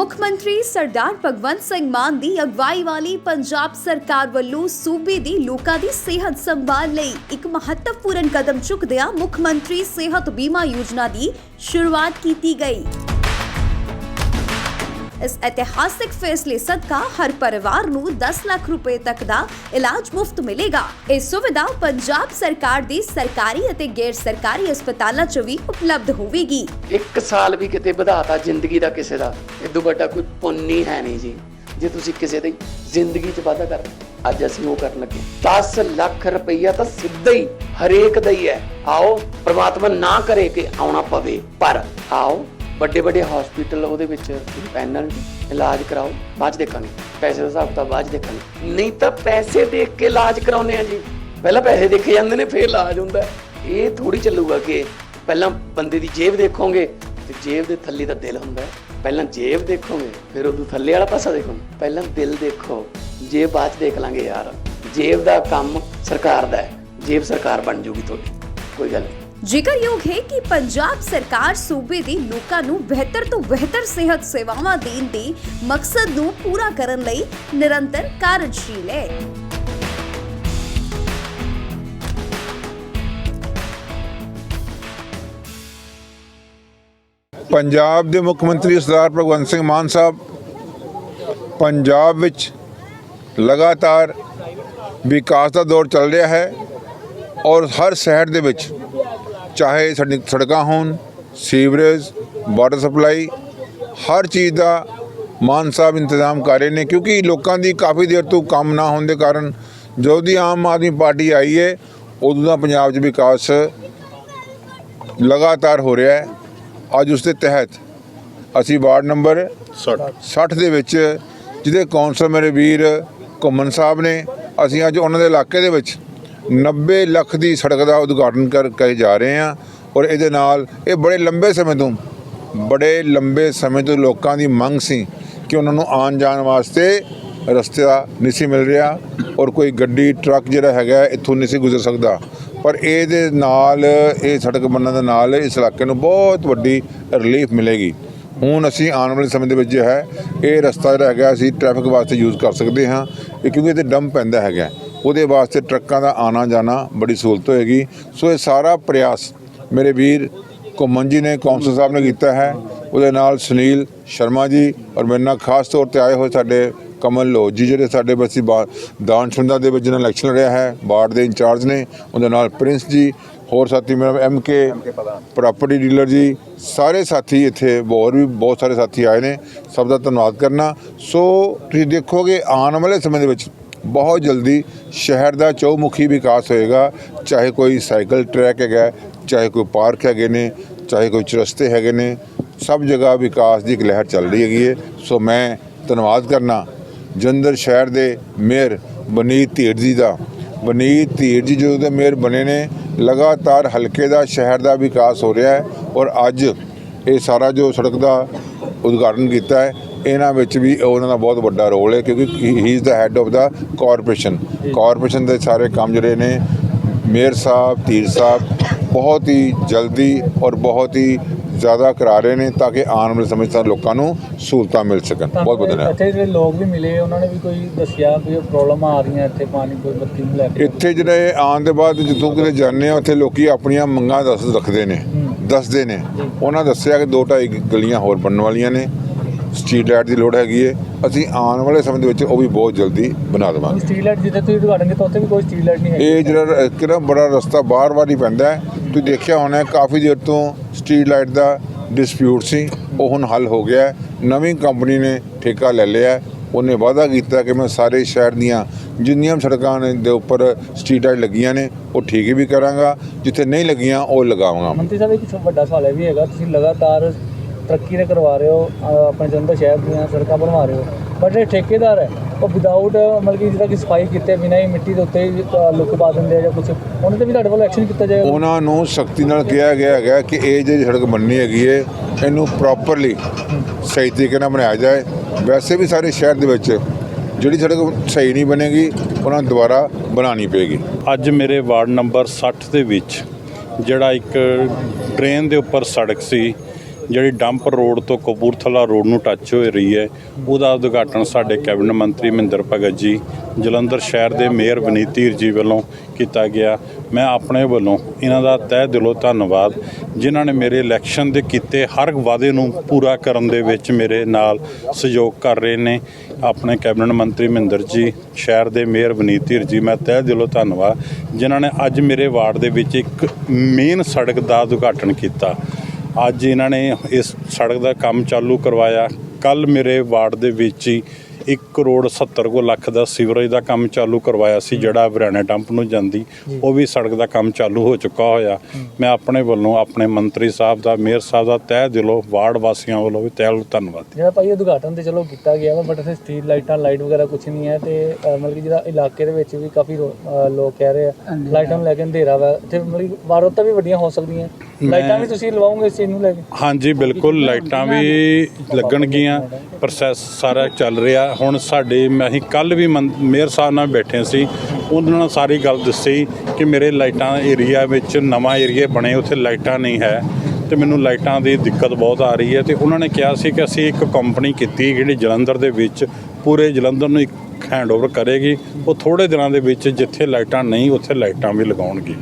ਮੁੱਖ ਮੰਤਰੀ ਸਰਦਾਰ ਭਗਵੰਤ ਸਿੰਘ ਮਾਨ ਦੀ ਅਗਵਾਈ ਵਾਲੀ ਪੰਜਾਬ ਸਰਕਾਰ ਵੱਲੋਂ ਸੂਬੇ ਦੀ ਲੋਕਾਂ ਦੀ ਸਿਹਤ ਸੰਭਾਲ ਲਈ ਇੱਕ ਮਹੱਤਵਪੂਰਨ ਕਦਮ ਚੁੱਕਦਿਆਂ ਮੁੱਖ ਮੰਤਰੀ ਸਿਹਤ ਬੀਮਾ ਯੋਜਨਾ ਦੀ ਸ਼ੁਰੂਆਤ ਕੀਤੀ ਗਈ ਇਸ ਇਤਿਹਾਸਿਕ ਫੈਸਲੇ ਸਦਕਾ ਹਰ ਪਰਿਵਾਰ ਨੂੰ 10 ਲੱਖ ਰੁਪਏ ਤੱਕ ਦਾ ਇਲਾਜ ਮੁਫਤ ਮਿਲੇਗਾ। ਇਹ ਸੁਵਿਧਾ ਪੰਜਾਬ ਸਰਕਾਰ ਦੇ ਸਰਕਾਰੀ ਅਤੇ ਗੈਰ ਸਰਕਾਰੀ ਹਸਪਤਾਲਾਂ 'ਚ ਵੀ ਉਪਲਬਧ ਹੋਵੇਗੀ। ਇੱਕ ਸਾਲ ਵੀ ਕਿਤੇ ਵਧਾਤਾ ਜ਼ਿੰਦਗੀ ਦਾ ਕਿਸੇ ਦਾ। ਇਦੋਂ ਵੱਡਾ ਕੋਈ ਪੁੰਨ ਹੀ ਹੈ ਨਹੀਂ ਜੀ। ਜੇ ਤੁਸੀਂ ਕਿਸੇ ਦੀ ਜ਼ਿੰਦਗੀ 'ਚ ਵਾਧਾ ਕਰ ਅੱਜ ਅਸੀਂ ਉਹ ਕਰਨ ਲੱਗੇ 10 ਲੱਖ ਰੁਪਈਆ ਤਾਂ ਸਿੱਧਾ ਹੀ ਹਰੇਕ ਦਾ ਹੀ ਹੈ। ਆਓ, ਪ੍ਰਮਾਤਮਾ ਨਾ ਕਰੇ ਕਿ ਆਉਣਾ ਪਵੇ, ਪਰ ਆਓ ਵੱਡੇ ਵੱਡੇ ਹਸਪੀਟਲ ਉਹਦੇ ਵਿੱਚ ਪੈਨਲ ਇਲਾਜ ਕਰਾਓ, ਬਾਅਦ 'ਚ ਦੇਖਾਂਗੇ। ਪੈਸੇ ਦਾ ਹਿਸਾਬ ਤਾਂ ਬਾਅਦ 'ਚ ਦੇਖਾਂਗੇ। ਨਹੀਂ ਤਾਂ ਪੈਸੇ ਦੇਖ ਕੇ ਇਲਾਜ ਕਰਾਉਨੇ ਆ ਜੀ। ਪਹਿਲਾਂ ਪੈਸੇ ਦੇਖੇ ਜਾਂਦੇ ਨੇ, ਫਿਰ ਇਲਾਜ ਹੁੰਦਾ। ਇਹ ਥੋੜੀ ਚੱਲੂਗਾ ਕਿ ਪਹਿਲਾਂ ਬੰਦੇ ਦੀ ਜੇਬ ਦੇਖੋਗੇ, ਤੇ ਜੇਬ ਦੇ ਥੱਲੇ ਦਾ ਦਿਲ ਹੁੰਦਾ। ਪਹਿਲਾਂ ਜੇਬ ਦੇਖੋਗੇ, ਫਿਰ ਉਦੋਂ ਥੱਲੇ ਵਾਲਾ ਪਾਸਾ ਦੇਖੋਗੇ। ਪਹਿਲਾਂ ਦਿਲ ਦੇਖੋ ਜੇਬ ਬਾਅਦ 'ਚ ਦੇਖ ਲਾਂਗੇ ਯਾਰ। ਜੇਬ ਦਾ ਕੰਮ ਸਰਕਾਰ ਦਾ ਹੈ। ਜੇਬ ਸਰਕਾਰ ਬਣ ਜੂਗੀ ਤੁਹਾਡੀ। ਕੋਈ ਗੱਲ ਨਹੀਂ। ਜ਼ਿਕਰਯੋਗ ਹੈ ਕਿ ਪੰਜਾਬ ਸਰਕਾਰ ਸੂਬੇ ਦੇ ਲੋਕਾਂ ਨੂੰ ਬਿਹਤਰ ਤੋਂ ਬਿਹਤਰ ਸਿਹਤ ਸੇਵਾਵਾਂ ਦੇਣ ਦੇ ਮਕਸਦ ਨੂੰ ਪੂਰਾ ਕਰਨ ਲਈ ਨਿਰੰਤਰ ਕਾਰਜਸ਼ੀਲ ਹੈ। ਪੰਜਾਬ ਦੇ ਮੁੱਖ ਮੰਤਰੀ ਸਰਦਾਰ ਭਗਵੰਤ ਸਿੰਘ ਮਾਨ ਸਾਹਿਬ, ਪੰਜਾਬ ਵਿੱਚ ਲਗਾਤਾਰ ਵਿਕਾਸ ਦਾ ਦੌਰ ਚੱਲ ਰਿਹਾ ਹੈ ਔਰ ਹਰ ਸ਼ਹਿਰ ਦੇ ਵਿੱਚ ਚਾਹੇ ਸਾਡੀ ਸੜਕਾਂ ਹੋਣ ਸੀਵਰੇਜ ਵਾਟਰ ਸਪਲਾਈ ਹਰ ਚੀਜ਼ ਦਾ ਮਾਨ ਸਾਹਿਬ ਇੰਤਜ਼ਾਮ ਕਰ ਰਹੇ ਨੇ ਕਿਉਂਕਿ ਲੋਕਾਂ ਦੀ ਕਾਫੀ ਦੇਰ ਤੋਂ ਕੰਮ ਨਾ ਹੋਣ ਦੇ ਕਾਰਨ ਜਦੋਂ ਦੀ ਆਮ ਆਦਮੀ ਪਾਰਟੀ ਆਈ ਹੈ ਉਦੋਂ ਦਾ ਪੰਜਾਬ 'ਚ ਵਿਕਾਸ ਲਗਾਤਾਰ ਹੋ ਰਿਹਾ ਹੈ। ਅੱਜ ਉਸ ਦੇ ਤਹਿਤ ਅਸੀਂ ਵਾਰਡ ਨੰਬਰ 60 ਦੇ ਵਿੱਚ ਜਿਹਦੇ ਕੌਂਸਲਰ ਮੇਰੇ ਵੀਰ ਘੁੰਮਣ ਸਾਹਿਬ ਨੇ ਅਸੀਂ ਅੱਜ ਉਹਨਾਂ ਦੇ ਇਲਾਕੇ ਦੇ ਵਿੱਚ 90 ਲੱਖ ਦੀ ਸੜਕ ਦਾ ਉਦਘਾਟਨ ਕਰ ਕਰਕੇ ਜਾ ਰਹੇ ਹਾਂ ਔਰ ਇਹਦੇ ਨਾਲ ਇਹ ਬੜੇ ਲੰਬੇ ਸਮੇਂ ਤੋਂ, ਬੜੇ ਲੰਬੇ ਸਮੇਂ ਤੋਂ ਲੋਕਾਂ ਦੀ ਮੰਗ ਸੀ ਕਿ ਉਹਨਾਂ ਨੂੰ ਆਉਣ ਜਾਣ ਵਾਸਤੇ ਰਸਤਾ ਨਹੀਂ ਸੀ ਮਿਲ ਰਿਹਾ ਔਰ ਕੋਈ ਗੱਡੀ, ਟਰੱਕ ਜਿਹੜਾ ਹੈਗਾ ਇੱਥੋਂ ਨਹੀਂ ਸੀ ਗੁਜ਼ਰ ਸਕਦਾ। ਪਰ ਇਹਦੇ ਨਾਲ, ਇਹ ਸੜਕ ਬਣਨ ਦੇ ਨਾਲ ਇਸ ਇਲਾਕੇ ਨੂੰ ਬਹੁਤ ਵੱਡੀ ਰਿਲੀਫ ਮਿਲੇਗੀ। ਹੁਣ ਅਸੀਂ ਆਉਣ ਵਾਲੇ ਸਮੇਂ ਦੇ ਵਿੱਚ ਜੋ ਹੈ, ਇਹ ਰਸਤਾ ਜਿਹੜਾ ਹੈਗਾ ਅਸੀਂ ਟ੍ਰੈਫਿਕ ਵਾਸਤੇ ਯੂਜ਼ ਕਰ ਸਕਦੇ ਹਾਂ, ਇਹ ਕਿਉਂਕਿ ਇਹਦੇ ਡੰਪ ਪੈਂਦਾ ਹੈਗਾ ਉਹਦੇ ਵਾਸਤੇ ਟਰੱਕਾਂ ਦਾ ਆਣਾ ਜਾਣਾ ਬੜੀ ਸਹੂਲਤ ਹੋਏਗੀ। ਸੋ ਇਹ ਸਾਰਾ ਪ੍ਰਯਾਸ ਮੇਰੇ ਵੀਰ ਘੁੰਮਣ ਜੀ ਨੇ ਕੌਂਸਲ ਸਾਹਿਬ ਨੇ ਕੀਤਾ ਹੈ। ਉਹਦੇ ਨਾਲ ਸੁਨੀਲ ਸ਼ਰਮਾ ਜੀ ਔਰ ਮੇਰੇ ਨਾਲ ਖਾਸ ਤੌਰ ਤੇ ਆਏ ਹੋਏ ਸਾਡੇ ਕਮਲ ਲੋਹ ਜੀ ਜਿਹੜੇ ਸਾਡੇ ਬਸੀ ਬਾ- ਦਾਨ ਸ਼ੁੰਦਾ ਦੇ ਵਿੱਚ ਜਿਹਨਾਂ ਇਲੈਕਸ਼ਨ ਲੜਿਆ ਹੈ, ਵਾਰਡ ਦੇ ਇੰਚਾਰਜ ਨੇ, ਉਹਦੇ ਨਾਲ ਪ੍ਰਿੰਸ ਜੀ, ਹੋਰ ਸਾਥੀ ਮੇਰਾ ਐਮ ਕੇ ਪ੍ਰਾਪਰਟੀ ਡੀਲਰ ਜੀ, ਸਾਰੇ ਸਾਥੀ ਇੱਥੇ ਹੋਰ ਵੀ ਬਹੁਤ ਸਾਰੇ ਸਾਥੀ ਆਏ ਨੇ। ਸਭ ਦਾ ਧੰਨਵਾਦ ਕਰਨਾ। ਸੋ ਤੁਸੀਂ ਦੇਖੋਗੇ ਆਉਣ ਵਾਲੇ ਸਮੇਂ ਦੇ ਵਿੱਚ ਬਹੁਤ ਜਲਦੀ ਸ਼ਹਿਰ ਦਾ ਚੌਮੁਖੀ ਵਿਕਾਸ ਹੋਏਗਾ, ਚਾਹੇ ਕੋਈ ਸਾਈਕਲ, ਟਰੈਕ ਹੈਗਾ, ਚਾਹੇ ਕੋਈ ਪਾਰਕ ਹੈਗੇ ਨੇ, ਚਾਹੇ ਕੋਈ ਚਰਸਤੇ ਹੈਗੇ ਨੇ, ਸਭ ਜਗ੍ਹਾ ਵਿਕਾਸ ਦੀ ਇੱਕ ਲਹਿਰ ਚੱਲ ਰਹੀ ਹੈਗੀ ਹੈ। ਸੋ ਮੈਂ ਧੰਨਵਾਦ ਕਰਨਾ ਜਲੰਧਰ ਸ਼ਹਿਰ ਦੇ ਮੇਅਰ ਬਨੀਤ ਧੀਰ ਜੀ ਦਾ। ਬਨੀਤ ਧੀਰ ਜੀ ਜਦੋਂ ਦੇ ਮੇਅਰ ਬਣੇ ਨੇ, ਲਗਾਤਾਰ ਹਲਕੇ ਦਾ, ਸ਼ਹਿਰ ਦਾ ਵਿਕਾਸ ਹੋ ਰਿਹਾ ਹੈ ਔਰ ਅੱਜ ਇਹ ਸਾਰਾ ਜੋ ਸੜਕ ਦਾ ਉਦਘਾਟਨ ਕੀਤਾ ਹੈ ਇਹਨਾਂ ਵਿੱਚ ਵੀ ਉਹਨਾਂ ਦਾ ਬਹੁਤ ਵੱਡਾ ਰੋਲ ਹੈ ਕਿਉਂਕਿ he is the head of the corporation corporation ਦੇ ਸਾਰੇ ਕੰਮ ਜਿਹੜੇ ਨੇ ਮੇਅਰ ਸਾਹਿਬ ਧੀਰ ਸਾਹਿਬ ਬਹੁਤ ਹੀ ਜਲਦੀ ਔਰ ਬਹੁਤ ਹੀ ਜ਼ਿਆਦਾ ਕਰਾ ਰਹੇ ਨੇ ਤਾਂ ਕਿ ਆਉਣ ਵਾਲੇ ਸਮੇਂ 'ਚ ਤਾਂ ਲੋਕਾਂ ਨੂੰ ਸਹੂਲਤਾਂ ਮਿਲ ਸਕਣ। ਬਹੁਤ ਬਹੁਤ ਧੰਨਵਾਦ। ਇੱਥੇ ਜਿਹੜੇ ਲੋਕ ਵੀ ਮਿਲੇ ਉਹਨਾਂ ਨੇ ਵੀ ਕੋਈ ਦੱਸਿਆ ਵੀ ਪ੍ਰੋਬਲਮ ਆ ਰਹੀਆਂ ਇੱਥੇ ਪਾਣੀ ਕੋਈ ਬੱਤੀ ਨੂੰ ਲੈ ਕੇ ਇੱਥੇ ਜਿਹੜੇ ਆਉਣ ਦੇ ਬਾਅਦ ਜਦੋਂ ਕਿਤੇ ਜਾਂਦੇ ਆ ਉੱਥੇ ਲੋਕੀ ਆਪਣੀਆਂ ਮੰਗਾਂ ਦੱਸ ਰੱਖਦੇ ਨੇ ਦੱਸਦੇ ਨੇ। ਉਹਨਾਂ ਦੱਸਿਆ ਕਿ ਦੋ ਢਾਈ ਗਲੀਆਂ ਹੋਰ ਬਣਨ ਵਾਲੀਆਂ ਨੇ। ਸਟਰੀਟ ਲਾਈਟ ਦੀ ਲੋੜ ਹੈਗੀ ਏ। ਅਸੀਂ ਆਉਣ ਵਾਲੇ ਸਮੇਂ ਦੇ ਵਿੱਚ ਉਹ ਵੀ ਬਹੁਤ ਜਲਦੀ ਬਣਾ ਦੇਵਾਂਗੇ। ਸਟਰੀਟ ਲਾਈਟ ਜਿੱਥੇ ਤੁਸੀਂ ਉਦਘਾਟਨ ਕੀਤਾ ਉੱਥੇ ਵੀ ਕੋਈ ਸਟਰੀਟ ਲਾਈਟ ਨਹੀਂ ਹੈ ਇਹ ਜਿਹੜਾ ਕਿਹੜਾ ਬੜਾ ਰਸਤਾ ਬਾਹਰ-ਬਾਹਰ ਹੀ ਪੈਂਦਾ ਹੈ। ਤੁਸੀਂ ਦੇਖਿਆ ਹੋਣਾ ਕਾਫੀ ਦੇਰ ਤੋਂ ਸਟਰੀਟ ਲਾਈਟ ਦਾ ਡਿਸਪਿਊਟ ਸੀ। ਉਹ ਹੁਣ ਹੱਲ ਹੋ ਗਿਆ ਹੈ। ਨਵੀਂ ਕੰਪਨੀ ਨੇ ਠੇਕਾ ਲੈ ਲਿਆ ਹੈ। ਉਹਨੇ ਵਾਅਦਾ ਕੀਤਾ ਕਿ ਮੈਂ ਸਾਰੇ ਸ਼ਹਿਰ ਦੀਆਂ ਜਿੰਨੀਆਂ ਸੜਕਾਂ ਨੇ ਦੇ ਉੱਪਰ ਸਟਰੀਟ ਲਾਈਟ ਲੱਗੀਆਂ ਨੇ ਉਹ ਠੀਕ ਵੀ ਕਰਾਂਗਾ। ਜਿੱਥੇ ਨਹੀਂ ਲੱਗੀਆਂ ਉਹ ਲਗਾਵਾਂਗਾ। ਮੰਤਰੀ ਸਾਹਿਬ ਇੱਕ ਵੱਡਾ ਸਵਾਲ ਇਹ ਵੀ ਹੈਗਾ। ਤੁਸੀਂ ਲਗਾਤਾਰ ਤਰੱਕੀ ਨੇ ਕਰਵਾ ਰਹੇ ਹੋ ਅਹ ਆਪਣੇ ਜਲੰਧਰ ਸ਼ਹਿਰ ਦੀਆਂ ਸੜਕਾਂ ਬਣਵਾ ਰਹੇ ਹੋ। ਬਟ ਜਿਹੜੇ ਠੇਕੇਦਾਰ ਹੈ ਉਹ ਵਿਦਆਊਟ ਮਤਲਬ ਕਿ ਜਿੱਦਾਂ ਕਿ ਸਫ਼ਾਈ ਕੀਤੇ ਬਿਨਾਂ ਹੀ ਮਿੱਟੀ ਦੇ ਉੱਤੇ ਹੀ, ਅਹ, ਲੁੱਕ ਪਾ ਦਿੰਦੇ ਆ ਜਾਂ ਕੁਝ ਉਹਨਾਂ ਤੇ ਵੀ ਤੁਹਾਡੇ ਵੱਲੋਂ ਐਕਸ਼ਨ ਕੀਤਾ ਜਾਏਗਾ? ਉਹਨਾਂ ਨੂੰ ਸਖਤੀ ਨਾਲ ਕਿਹਾ ਗਿਆ ਹੈਗਾ ਕਿ ਇਹ ਜਿਹੜੀ ਸੜਕ ਬਣਨੀ ਹੈਗੀ ਹੈ ਇਹਨੂੰ ਪ੍ਰੋਪਰਲੀ ਸਹੀ ਤਰੀਕੇ ਨਾਲ ਬਣਾਇਆ ਜਾਏ। ਵੈਸੇ ਵੀ ਸਾਰੇ ਸ਼ਹਿਰ ਦੇ ਵਿੱਚ ਜਿਹੜੀ ਸੜਕ ਸਹੀ ਨਹੀਂ ਬਣੇਗੀ ਉਹਨਾਂ ਨੂੰ ਦੁਬਾਰਾ ਬਣਾਉਣੀ ਪਏਗੀ। ਅੱਜ ਮੇਰੇ ਵਾਰਡ ਨੰਬਰ 60 ਦੇ ਵਿੱਚ ਜਿਹੜਾ ਇੱਕ ਡਰੇਨ ਦੇ ਉੱਪਰ ਸੜਕ ਸੀ ਜਿਹੜੀ ਡੰਪ ਰੋਡ ਤੋਂ ਕਪੂਰਥਲਾ ਰੋਡ ਨੂੰ ਟੱਚ ਹੋ ਰਹੀ ਹੈ, ਉਹਦਾ ਉਦਘਾਟਨ ਸਾਡੇ ਕੈਬਨਿਟ ਮੰਤਰੀ ਮਹਿੰਦਰ ਭਗਤ ਜੀ, ਜਲੰਧਰ ਸ਼ਹਿਰ ਦੇ ਮੇਅਰ ਵਿਨੀਤ ਧੀਰ ਜੀ ਵੱਲੋਂ ਕੀਤਾ ਗਿਆ। ਮੈਂ ਆਪਣੇ ਵੱਲੋਂ ਇਹਨਾਂ ਦਾ ਤਹਿ ਦਿਲੋਂ ਧੰਨਵਾਦ, ਜਿਨ੍ਹਾਂ ਨੇ ਮੇਰੇ ਇਲੈਕਸ਼ਨ ਦੇ ਕੀਤੇ ਹਰ ਵਾਅਦੇ ਨੂੰ ਪੂਰਾ ਕਰਨ ਦੇ ਵਿੱਚ ਮੇਰੇ ਨਾਲ ਸਹਿਯੋਗ ਕਰ ਰਹੇ ਨੇ। ਆਪਣੇ ਕੈਬਨਿਟ ਮੰਤਰੀ ਮਹਿੰਦਰ ਜੀ, ਸ਼ਹਿਰ ਦੇ ਮੇਅਰ ਵਿਨੀਤ ਧੀਰ ਜੀ, ਮੈਂ ਤਹਿ ਦਿਲੋਂ ਧੰਨਵਾਦ, ਜਿਨ੍ਹਾਂ ਨੇ ਅੱਜ ਮੇਰੇ ਵਾਰਡ ਦੇ ਵਿੱਚ ਇੱਕ ਮੇਨ ਸੜਕ ਦਾ ਉਦਘਾਟਨ ਕੀਤਾ। ਅੱਜ ਇਹਨਾਂ ਨੇ ਇਸ ਸੜਕ ਦਾ ਕੰਮ ਚਾਲੂ ਕਰਵਾਇਆ। ਕੱਲ ਮੇਰੇ ਵਾਰਡ ਦੇ ਵਿੱਚ ਹੀ 1 ਕਰੋੜ 70 ਕੋ ਲੱਖ ਦਾ ਸੀਵਰੇਜ ਦਾ ਕੰਮ ਚਾਲੂ ਕਰਵਾਇਆ ਸੀ ਜਿਹੜਾ ਹਰਿਆਣਾ ਡੰਪ ਨੂੰ ਜਾਂਦੀ। ਉਹ ਵੀ ਸੜਕ ਦਾ ਕੰਮ ਚਾਲੂ ਹੋ ਚੁੱਕਾ ਹੋਇਆ। ਮੈਂ ਆਪਣੇ ਵੱਲੋਂ ਆਪਣੇ ਮੰਤਰੀ ਸਾਹਿਬ ਦਾ ਮੇਅਰ ਸਾਹਿਬ ਦਾ ਤਹਿ ਦਿਲੋਂ ਵਾਰਡ ਵਾਸੀਆਂ ਵੱਲੋਂ ਵੀ ਤਹਿ ਦਿਲੋਂ ਧੰਨਵਾਦ। ਜਿਹੜਾ ਭਾਈ ਉਦਘਾਟਨ ਤੇ ਚਲੋ ਕੀਤਾ ਗਿਆ ਵਾ ਬਟ ਇੱਥੇ ਸਟਰੀਟ ਲਾਈਟਾਂ ਲਾਈਟ ਵਗੈਰਾ ਕੁਝ ਨਹੀਂ ਹੈ ਤੇ ਮਤਲਬ ਕਿ ਜਿਹੜਾ ਇਲਾਕੇ ਦੇ ਵਿੱਚ ਵੀ ਕਾਫੀ ਲੋਕ ਕਹਿ ਰਹੇ ਆ। ਲਾਈਟਾਂ ਨੂੰ ਲੈ ਕੇ ਅੰਧੇਰਾ ਵਾ ਤੇ ਮਤਲਬ ਕਿ ਵਾਰਦਾਤਾਂ ਵੀ ਵੱਡੀਆਂ ਹੋ ਸਕਦੀਆਂ। ਲਾਈਟਾਂ ਵੀ ਤੁਸੀਂ ਲਵਾਓਗੇ ਇਸ ਚੀਜ਼ ਨੂੰ ਲੈ ਕੇ? ਹਾਂਜੀ ਬਿਲਕੁਲ ਲਾਈਟਾਂ ਵੀ ਲੱਗਣਗੀਆਂ ਪ੍ਰੋਸੈਸ ਸਾਰਾ ਚੱਲ ਰਿਹਾ। ਹੁਣ ਸਾਡੇ ਮੈਂ ਅਸੀਂ ਕੱਲ ਵੀ ਮੇਅਰ ਸਾਹਿਬ ਨਾਲ ਬੈਠੇ ਸੀ ਉਹਨਾਂ ਨਾਲ ਸਾਰੀ ਗੱਲ ਦੱਸੀ ਕਿ ਮੇਰੇ ਲਾਈਟਾਂ ਏਰੀਆ ਵਿੱਚ ਨਵਾਂ ਏਰੀਆ ਬਣੇ ਉੱਥੇ ਲਾਈਟਾਂ ਨਹੀਂ ਹੈ। ਤੇ ਮੈਨੂੰ ਲਾਈਟਾਂ ਦੀ ਦਿੱਕਤ ਬਹੁਤ ਆ ਰਹੀ ਹੈ ਤੇ ਉਹਨਾਂ ਨੇ ਕਿਹਾ ਸੀ ਕਿ ਅਸੀਂ ਇੱਕ ਕੰਪਨੀ ਕੀਤੀ ਜਿਹੜੀ ਜਲੰਧਰ ਦੇ ਵਿੱਚ ਪੂਰੇ ਜਲੰਧਰ ਨੂੰ ਇੱਕ ਹੈਂਡਓਵਰ ਕਰੇਗੀ। ਉਹ ਥੋੜੇ ਦਿਨਾਂ ਦੇ ਵਿੱਚ ਜਿੱਥੇ ਲਾਈਟਾਂ ਨਹੀਂ ਉੱਥੇ ਲਾਈਟਾਂ ਵੀ ਲਗਾਉਣਗੇ।